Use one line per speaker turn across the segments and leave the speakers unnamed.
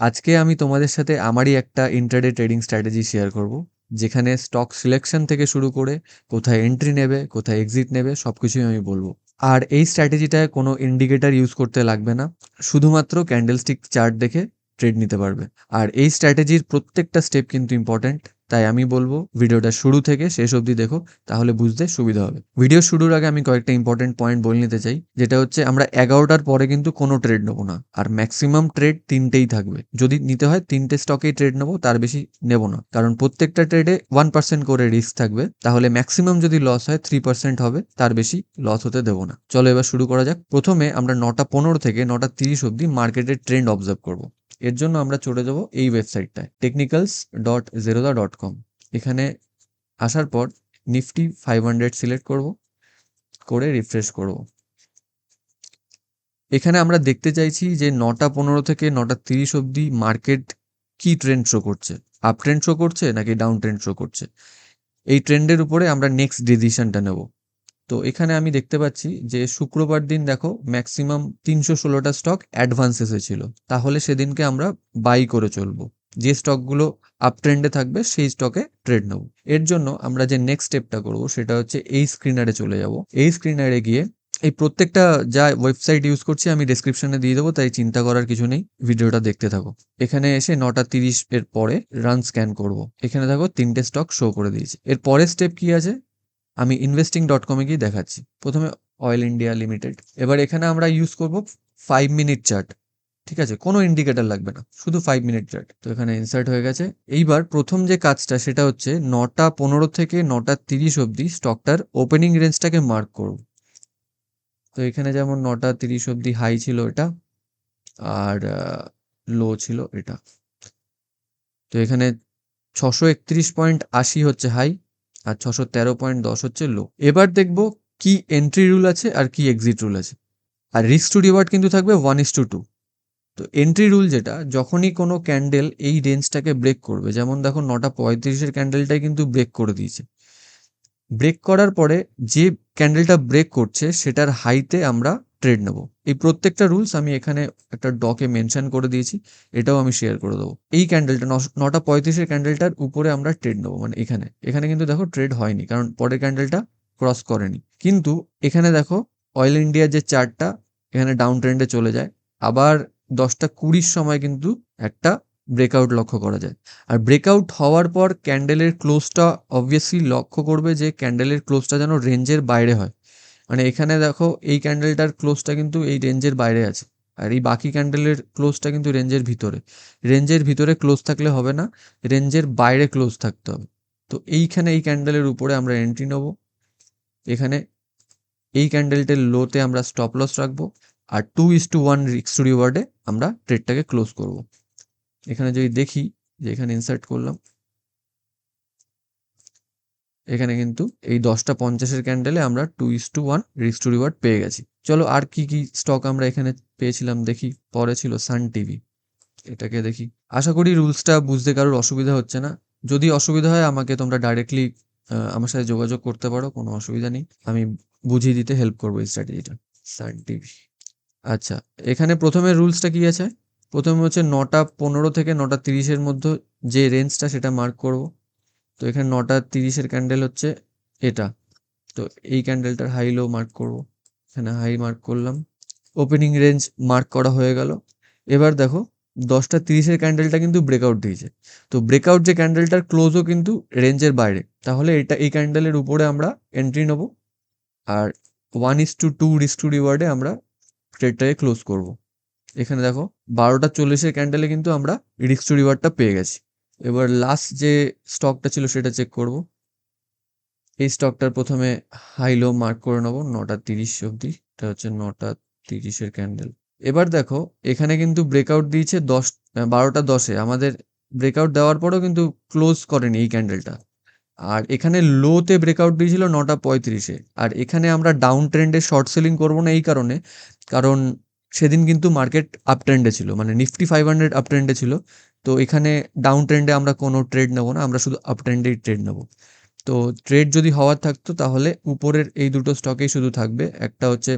আজকে আমি তোমাদের সাথে আমারই একটা ইন্টারডে ট্রেডিং স্ট্র্যাটেজি শেয়ার করব, যেখানে স্টক সিলেকশন থেকে শুরু করে কোথায় এন্ট্রি নেবে, কোথায় এক্সিট নেবে সব কিছুই আমি বলব। আর এই স্ট্র্যাটেজিটায় কোনো ইন্ডিকেটার ইউজ করতে লাগবে না, শুধুমাত্র ক্যান্ডেলস্টিক চার্ট দেখে ট্রেড নিতে পারবে। আর এই স্ট্র্যাটেজির প্রত্যেকটা স্টেপ কিন্তু ইম্পর্ট্যান্ট তাই আমি বলব ভিডিওটা শুরু থেকে শেষ অবধি দেখো, তাহলে বুঝতে সুবিধা হবে। ভিডিও শুরুর আগে আমি কয়েকটা ইম্পর্টেন্ট পয়েন্ট বলে নিতে চাই, যেটা হচ্ছে আমরা এগারোটার পরে কিন্তু কোনো ট্রেড নেব না, আর ম্যাক্সিমাম ট্রেড তিনটেই থাকবে। যদি নিতে হয় তিনটে স্টকেই ট্রেড নেব, তার বেশি নেব না, কারণ প্রত্যেকটা ট্রেডে ওয়ান পার্সেন্ট করে রিস্ক থাকবে, তাহলে ম্যাক্সিমাম যদি লস হয় থ্রি পার্সেন্ট হবে, তার বেশি লস হতে দেবো না। চলো এবার শুরু করা যাক। প্রথমে আমরা নটা পনেরো থেকে নটা তিরিশ অবধি মার্কেটের ট্রেন্ড অবজার্ভ করব। এর জন্য আমরা চলে যাব এই ওয়েবসাইটটায় technicals dot Zerodha dot com এখানে আসার পর নিফটি ফাইভ হান্ড্রেড সিলেক্ট করব, করে রিফ্রেশ করব। এখানে আমরা দেখতে চাইছি যে নটা পনেরো থেকে নটা তিরিশ অবধি মার্কেট কি ট্রেন্ড শো করছে? আপ ট্রেন্ড শো করছে নাকি ডাউন ট্রেন্ড শো করছে? এই ট্রেন্ডের উপরে আমরা নেক্সট ডিসিশনটা নেব। তো এখানে আমি দেখতে পাচ্ছি যে শুক্রবার দিন দেখো ম্যাক্সিমাম তিনশো ষোলোটা স্টক অ্যাডভান্স এসেছিল। তাহলে সেদিনকে আমরা বাই করে চলবো। যে স্টকগুলো আপ ট্রেন্ডে থাকবে সেই স্টকে ট্রেড নেব। এর জন্য আমরা যে নেক্সট স্টেপটা করব সেটা হচ্ছে এই স্ক্রিনারে চলে যাব। এই স্ক্রিনারে গিয়ে এই প্রত্যেকটা যা ওয়েবসাইট ইউজ করছি আমি ডিসক্রিপশনে দিয়ে দেবো, তাই চিন্তা করার কিছু নেই। ভিডিওটা দেখতে থাকো। এখানে এসে নটা তিরিশ এর পরে রান স্ক্যান করব। এখানে দেখো তিনটে স্টক শো করে দিয়েছি। এর পরের স্টেপ কি আছে? আমি ইনভেস্টিং ডট কমে গিয়ে দেখাচ্ছি। প্রথমে অয়েল ইন্ডিয়া লিমিটেড এবার এখানে আমরা ইউজ করব ফাইভ মিনিট চার্ট ঠিক আছে? কোনো ইন্ডিকেটার লাগবে না। শুধু ফাইভ মিনিট চার্ট তো এখানে ইনসার্ট হয়ে গেছে। এইবার প্রথম যে কাজটা, সেটা হচ্ছে নটা পনেরো থেকে নটা তিরিশ অবধি স্টকটার ওপেনিং রেঞ্জটাকে মার্ক করব। তো এখানে যেমন নটা তিরিশ অবধি হাই ছিল এটা, আর লো ছিল এটা। তো এখানে ছশো একত্রিশ পয়েন্ট আশি হচ্ছে হাই আর ছশো তেরো পয়েন্ট দশ হচ্ছে লো এবার দেখব কি এন্ট্রি রুল আছে আর কি এক্সিট রুল আছে। আর রিস্ক টু রিওয়ার্ড কিন্তু থাকবে ওয়ান ইস টু টু তো এন্ট্রি রুল যেটা, যখনই কোনো ক্যান্ডেল এই রেঞ্জটাকে ব্রেক করবে, যেমন দেখো নটা পঁয়ত্রিশের ক্যান্ডেলটাই কিন্তু ব্রেক করে দিয়েছে। ব্রেক করার পরে যে ক্যান্ডেলটা ব্রেক করছে, সেটার হাইতে আমরা ট্রেড নেব। এই প্রত্যেকটা রুলস আমি এখানে একটা ডকে মেনশন করে দিয়েছি, এটাও আমি শেয়ার করে দেবো। এই ক্যান্ডেলটা নটা পঁয়ত্রিশের ক্যান্ডেলটার উপরে আমরা ট্রেড নেব মানে এখানে। এখানে কিন্তু দেখো ট্রেড হয়নি, কারণ পরের ক্যান্ডেলটা ক্রস করেনি। কিন্তু এখানে দেখো অয়েল ইন্ডিয়ার যে চার্টটা এখানে ডাউন ট্রেন্ডে চলে যায়। আবার দশটা কুড়ির সময় কিন্তু একটা ব্রেকআউট লক্ষ্য করা যায়। আর ব্রেকআউট হওয়ার পর ক্যান্ডেলের ক্লোজটা অবভিয়াসলি লক্ষ্য করবে যে ক্যান্ডেলের ক্লোজটা যেন রেঞ্জের বাইরে হয়। মানে এখানে দেখো এই ক্যান্ডেলটার ক্লোজটা কিন্তু এই রেঞ্জের বাইরে আছে। আর এই বাকি ক্যান্ডেলের ক্লোজটা কিন্তু রেঞ্জের ভিতরে। রেঞ্জের ভিতরে ক্লোজ থাকলে হবে না রেঞ্জের বাইরে ক্লোজ থাকতে হবে। তো এইখানে এই ক্যান্ডেলের উপরে আমরা এন্ট্রি নেব। এখানে এই ক্যান্ডেলটার লোতে আমরা স্টপ লস রাখব। আর টু ইস টু ওয়ান রিক্স রিওয়ার্ডে আমরা ট্রেডটাকে ক্লোজ করব। এখানে যদি দেখি যে এখানে ইনসার্ট করলাম। এখানে কিন্তু এই দশটা পঞ্চাশের ক্যান্ডেলে আমরা টু ইস টু ওয়ান রিক্স টু রিওয়ার্ড পেয়ে গেছি। চলো আর কি কি স্টক আমরা এখানে পেয়েছিলাম দেখি, পরে ছিল সান টিভি এটাকে দেখি। আশা করি রুলসটা বুঝতে কারোর অসুবিধা হচ্ছে না। যদি অসুবিধা হয় আমাকে তোমরা ডাইরেক্টলি আমার সাথে যোগাযোগ করতে পারো, কোনো অসুবিধা নেই। আমি বুঝিয়ে দিতে হেল্প করব এই স্ট্র্যাটেজিটা সান টিভি আচ্ছা এখানে প্রথমে রুলসটা কি আছে? প্রথমে হচ্ছে নটা পনেরো থেকে নটা তিরিশের মধ্যে যে রেঞ্জটা সেটা মার্ক করব। তো এখানে নটা তিরিশের ক্যান্ডেল হচ্ছে এটা। তো এই ক্যান্ডেলটার হাই লো মার্ক করব। এখানে হাই মার্ক করলাম। ওপেনিং রেঞ্জ মার্ক করা হয়ে গেল। এবার দেখো, দশটা তিরিশের ক্যান্ডেলটা কিন্তু ব্রেকআউট দিয়েছে। তো ব্রেকআউট যে ক্যান্ডেলটার ক্লোজও কিন্তু রেঞ্জের বাইরে। তাহলে এটা, এই ক্যান্ডেলের উপরে আমরা এন্ট্রি নেব। আর one is to two risk to রিওয়ার্ডে আমরা ট্রেডটাকে ক্লোজ করব। এখানে দেখো, বারোটা চল্লিশের ক্যান্ডেলে কিন্তু আমরা রিক্স টু রিওয়ার্ডটা পেয়ে গেছি। এবার লাস্ট যে স্টকটা ছিল সেটা চেক করব। এই স্টকটার প্রথমে হাই লো মার্ক করে নেব, নটা তিরিশ অবধি। এটা হচ্ছে নটা তিরিশের ক্যান্ডেল এবার দেখো, এখানে কিন্তু ব্রেকআউট দিয়েছে দশ বারোটা দশে। আমাদের ব্রেকআউট দেওয়ার পরেও কিন্তু ক্লোজ করেনি এই ক্যান্ডেলটা আর এখানে লোতে ব্রেকআউট দিয়েছিল নটা পঁয়ত্রিশে। আর এখানে আমরা ডাউন ট্রেন্ডে শর্ট সেলিং করব না এই কারণে। কারণ সেদিন কিন্তু মার্কেট আপ ট্রেন্ডে ছিল মানে নিফটি ফাইভ হান্ড্রেড আপ ট্রেন্ডে ছিল। তো এখানে ডাউন ট্রেন্ডে আমরা কোনো ট্রেড নেব না, আমরা শুধু আপ ট্রেন্ডেই ট্রেড নেব। তো ট্রেড যদি হওয়ার থাকতো তাহলে উপরের এই দুটো স্টকেই শুধু থাকবে, একটা হচ্ছে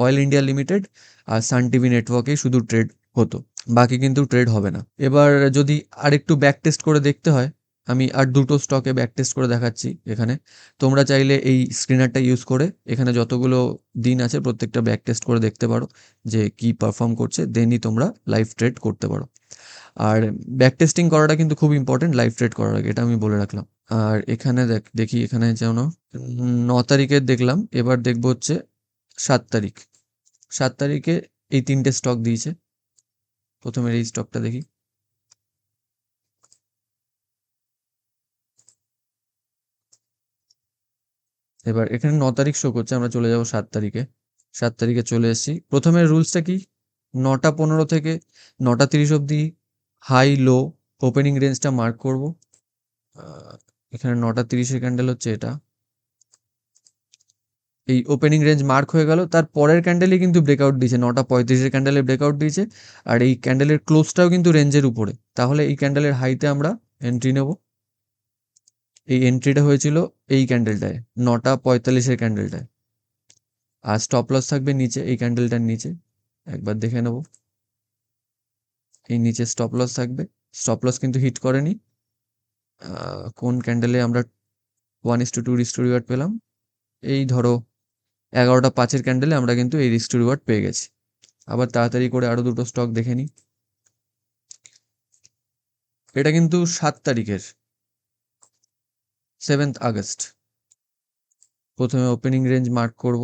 অয়েল ইন্ডিয়া লিমিটেড আর সান টিভি নেটওয়ার্কেই শুধু ট্রেড হতো, বাকি কিন্তু ট্রেড হবে না। এবার যদি আরেকটু ব্যাক টেস্ট করে দেখতে হয় আমি আর দুটো স্টকে ব্যাক টেস্ট করে দেখাচ্ছি এখানে। তোমরা চাইলে এই স্ক্রিনারটা ইউজ করে এখানে যতগুলো দিন আছে প্রত্যেকটা ব্যাক টেস্ট করে দেখতে পারো যে কি পারফর্ম করছে দেনই তোমরা লাইভ ট্রেড করতে পারো। আর ব্যাক টেস্টিং করাটা কিন্তু খুব ইম্পর্টেন্ট লাইভ ট্রেড করার আগে, এটা আমি বলে রাখলাম। আর এখানে দেখ, দেখি, এখানে যেন ন তারিখের দেখলাম, এবার দেখব হচ্ছে সাত তারিখ। সাত তারিখে এই তিনটে স্টক দিয়েছে। প্রথমের এই স্টকটা দেখি। এবার এখানে ন তারিখ শো করছে, আমরা চলে যাব সাত তারিখে। সাত তারিখে চলে এসেছি। প্রথমে রুলসটা কি? নটা পনেরো থেকে নটা তিরিশ অবধি হাই লো ওপেনিং রেঞ্জটা মার্ক করব। এখানে নটা তিরিশের ক্যান্ডেল হচ্ছে এটা। এই ওপেনিং রেঞ্জ মার্ক হয়ে গেল। তার পরের ক্যান্ডেলই কিন্তু ব্রেকআউট দিয়েছে। নটা পঁয়ত্রিশের ক্যান্ডেলে ব্রেকআউট দিয়েছে। আর এই ক্যান্ডেলের ক্লোজটাও কিন্তু রেঞ্জের উপরে। তাহলে এই ক্যান্ডেলের হাইতে আমরা এন্ট্রি নেব। এই এন্ট্রিটা হয়েছিল এই ক্যান্ডেলটায় নটা পঁয়তাল্লিশের ক্যান্ডেলটায় আর স্টপ লস থাকবে নিচে, এই ক্যান্ডেলটার নিচে। একবার দেখে নেব। এই নিচে স্টপ লস থাকবে। স্টপ লস কিন্তু হিট করেনি। কোন ক্যান্ডেলে আমরা one is to two risk reward পেলাম? এই ধরো এগারোটা পাঁচের ক্যান্ডেলে আমরা কিন্তু এই রিস্ট রিওয়ার্ড পেয়ে গেছি। আবার তাড়াতাড়ি করে আরও দুটো স্টক দেখে নিই। এটা কিন্তু সাত তারিখের। সেভেন্থ আগস্ট প্রথমে ওপেনিং রেঞ্জ মার্ক করব।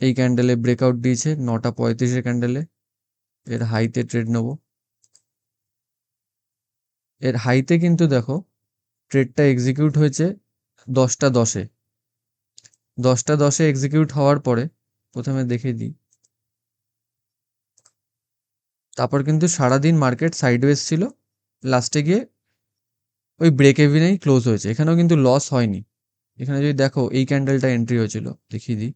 এই ক্যান্ডেলে ব্রেকআউট দিয়েছে, নটা পঁয়ত্রিশের ক্যান্ডেলে এর হাইতে ট্রেড নেব। এর হাইতে কিন্তু দেখো ট্রেডটা এক্সিকিউট হয়েছে দশটা দশে। দশটা দশে এক্সিকিউট হওয়ার পরে প্রথমে দেখে দিই। তারপর কিন্তু সারাদিন মার্কেট সাইডওয়েজ ছিল। লাস্টে গিয়ে ওই ব্রেক এভিনেই ক্লোজ হয়েছে। এখানেও কিন্তু লস হয়নি। এখানে যদি দেখো, এই ক্যান্ডেলটা এন্ট্রি হয়েছিল, দেখিয়ে দিই।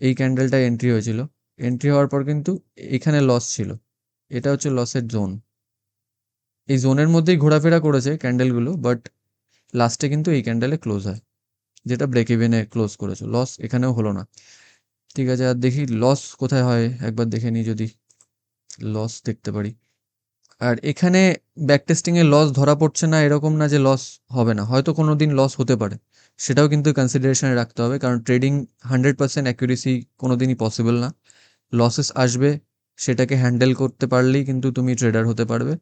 এই ক্যান্ডেলটা এন্ট্রি হয়েছিল। এন্ট্রি হওয়ার পর কিন্তু এখানে লস ছিল। এটা হচ্ছে লসের জোন এই জোনের মধ্যেই ঘোরাফেরা করেছে ক্যান্ডেলগুলো বাট লাস্টে কিন্তু এই ক্যান্ডেলে ক্লোজ হয়। যেটা ব্রেক ইভেনে ক্লোজ করেছে। লস এখানেও হলো না। ঠিক আছে, আর দেখি লস কোথায় হয়? একবার দেখে নিই যদি লস দেখতে পারি। আর এখানে ব্যাক টেস্টিংয়ে লস ধরা পড়ছে না, এরকম না যে লস হবে না। হয়তো কোনো দিন লস হতে পারে। সেটাও কিন্তু কনসিডারেশনে রাখতে হবে, কারণ ট্রেডিং হান্ড্রেড পার্সেন্ট অ্যাকুরেসি কোনো দিনই পসিবল না। লসেস আসবে, সেটাকে হ্যান্ডেল করতে পারলেই কিন্তু তুমি ট্রেডার হতে পারবে।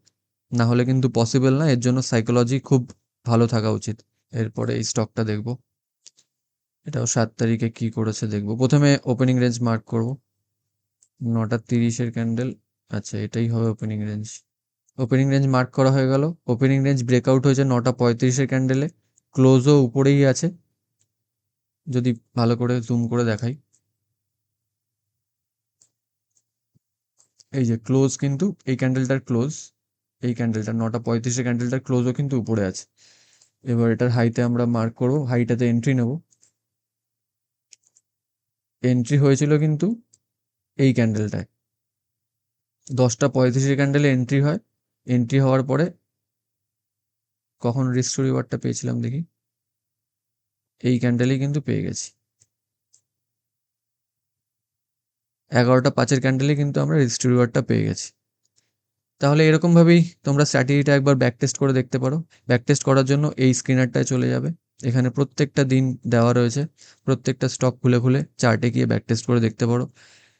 না হলে কিন্তু পসিবল না, এর জন্য সাইকোলজি খুব ভালো থাকা উচিত। এরপরে এই স্টকটা দেখব। এটাও সাত তারিখে কি করেছে দেখব। প্রথমে ওপেনিং রেঞ্জ মার্ক করব। নটা তিরিশের ক্যান্ডেল আচ্ছা এটাই হবে opening range opening range mark করা হয়ে গেল। ওপেনিং রেঞ্জ ব্রেকআউট হয়েছে নটা পঁয়ত্রিশের ক্যান্ডেলে ক্লোজও উপরেই আছে। যদি ভালো করে জুম করে দেখাই। এই যে ক্লোজ কিন্তু এই ক্যান্ডেলটার ক্লোজ এই ক্যান্ডেলটা নটা পঁয়ত্রিশের ক্যান্ডেলটার ক্লোজও কিন্তু উপরে আছে। এবার এটার হাইতে আমরা মার্ক করব হাইটাতে এন্ট্রি নেব। এন্ট্রি হয়েছিল কিন্তু এই ক্যান্ডেলটায় দশটা পঁয়ত্রিশের ক্যান্ডেলে এন্ট্রি হয়। এন্ট্রি হওয়ার পরে কখন রিস্ক রিওয়ার্ডটা পেয়েছিলাম দেখি। এই ক্যান্ডেলেই কিন্তু পেয়ে গেছি। এগারোটা পাঁচের ক্যান্ডেলে কিন্তু আমরা রিস্ক রিওয়ার্ডটা পেয়ে গেছি। তাহলে এরকমভাবেই তোমরা স্ট্র্যাটেজিটা একবার ব্যাক টেস্ট করে দেখতে পারো। ব্যাক টেস্ট করার জন্য এই স্ক্রিনারটায় চলে যাবে। এখানে প্রত্যেকটা দিন দেওয়া রয়েছে। প্রত্যেকটা স্টক খুলে খুলে চার্টে গিয়ে ব্যাক টেস্ট করে দেখতে পারো।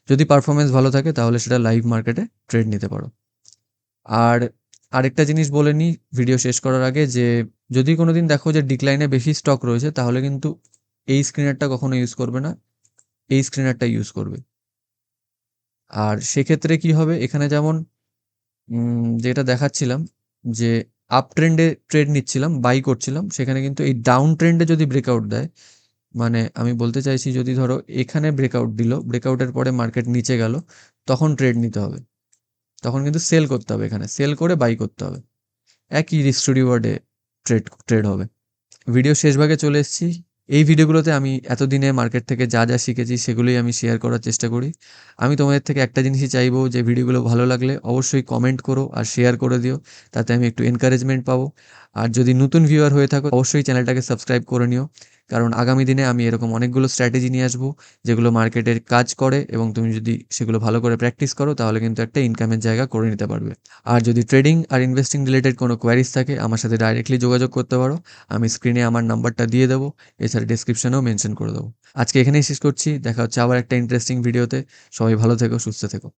যদি পারফরমেন্স ভালো থাকে তাহলে সেটা লাইভ মার্কেটে ট্রেড নিতে পারো। আর আরেকটা জিনিস বলে নিই ভিডিও শেষ করার আগে যে, যদি কোনো দিন দেখো যে ডিক্লাইনে বেশি স্টক রয়েছে, তাহলে কিন্তু এই স্ক্রিনারটা কখনো ইউজ করবে না। এই স্ক্রিনারটা ইউজ করবে। আর সেক্ষেত্রে কি হবে? এখানে যেমন যেটা দেখাচ্ছিলাম যে আপ ট্রেন্ডে ট্রেড নিচ্ছিলাম বাই করছিলাম, সেখানে কিন্তু এই ডাউন ট্রেন্ডে যদি ব্রেকআউট দেয় মানে আমি বলতে চাইছি যদি ধরো এখানে ব্রেকআউট দিল ব্রেকআউটের পরে মার্কেট নিচে গেল, তখন ট্রেড নিতে হবে। তখন কিন্তু সেল করতে হবে এখানে। সেল করে বাই করতে হবে। একই রিস্ক রিওয়ার্ডে ট্রেড ট্রেড হবে। ভিডিও শেষ ভাগে চলে এসেছি। এই ভিডিওগুলোতে আমি এতদিনে মার্কেট থেকে যা যা শিখেছি সেগুলোই আমি শেয়ার করার চেষ্টা করি। আমি তোমাদের থেকে একটা জিনিসই চাইব যে ভিডিওগুলো ভালো লাগলে অবশ্যই কমেন্ট করো আর শেয়ার করে দিও। তাতে আমি একটু এনকারেজমেন্ট পাবো। আর যদি নতুন ভিউয়ার হয়ে থাকো, অবশ্যই চ্যানেলটাকে সাবস্ক্রাইব করে নিও। কারণ আগামী দিনে আমি এরকম অনেকগুলো স্ট্র্যাটেজি নিয়ে আসব, যেগুলো মার্কেটের কাজ করে এবং তুমি যদি সেগুলো ভালো করে প্র্যাকটিস করো, তাহলে কিন্তু একটা ইনকামের জায়গা করে নিতে পারবে। আর যদি ট্রেডিং আর ইনভেস্টিং রিলেটেড কোনো কোয়ারিজ থাকে, আমার সাথে ডাইরেক্টলি যোগাযোগ করতে পারো। আমি স্ক্রিনে আমার নাম্বারটা দিয়ে দেবো, এছাড়া ডিসক্রিপশনেও মেনশন করে দেবো। আজকে এখানেই শেষ করছি, দেখা হচ্ছে আবার একটা ইন্টারেস্টিং ভিডিওতে সবাই ভালো থেকো, সুস্থ থেকো।